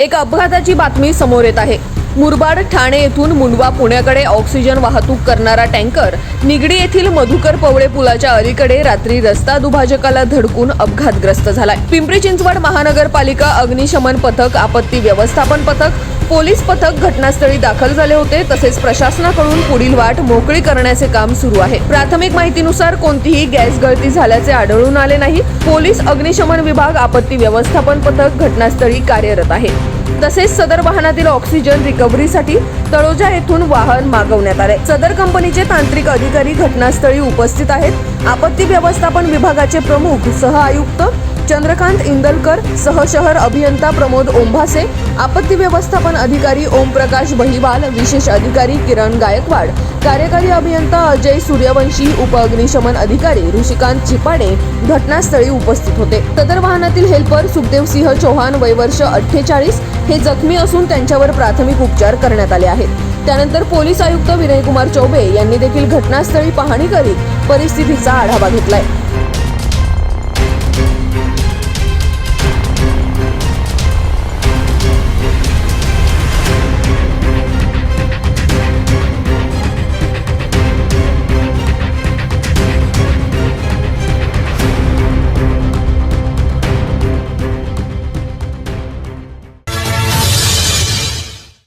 एक अपघाताची बातमी समोर येत आहे. मुरबाड ठाणे येथून मुंडवा पुण्याकडे ऑक्सिजन वाहतूक करणारा टँकर निगडी येथील मधुकर पवळे पुलाच्या अलीकडे रात्री रस्ता दुभाजकाला धडकून अपघातग्रस्त झालाय. पिंपरी चिंचवड महानगरपालिका अग्निशमन पथक आपत्ती व्यवस्थापन पथक पोलीस पथक घटनास्थळी दाखल झाले होते. तसेच प्रशासनाकडून पुढील वाट मोकळी करण्याचे काम सुरू आहे. प्राथमिक माहितीनुसार कोणतीही गॅस गळती झाल्याचे आढळून आले नाही. पोलीस अग्निशमन विभाग आपत्ती व्यवस्थापन पथक घटनास्थळी कार्यरत आहे. तसेच सदर वाहनातील ऑक्सिजन रिकव्हरीसाठी तळोजा येथून वाहन मागवण्यात आले. सदर कंपनीचे तांत्रिक अधिकारी घटनास्थळी उपस्थित आहेत. आपत्ती व्यवस्थापन विभागाचे प्रमुख सह आयुक्त चंद्रकांत इंदलकर सहशहर अभियंता प्रमोद ओंभासे आपत्ती व्यवस्थापन अधिकारी ओमप्रकाश बहिवाल विशेष अधिकारी किरण गायकवाड कार्यकारी अभियंता अजय सूर्यवंशी उप अग्निशमन अधिकारी ऋषिकांत चिपाडे घटनास्थळी उपस्थित होते. सदर वाहनातील हेल्पर सुखदेव सिंह चौहान वयवर्ष अठ्ठेचाळीस हे जखमी असून त्यांच्यावर प्राथमिक उपचार करण्यात आले आहेत. त्यानंतर पोलीस आयुक्त विनयकुमार चौबे यांनी देखील घटनास्थळी पाहणी करीत परिस्थितीचा आढावा घेतलाय.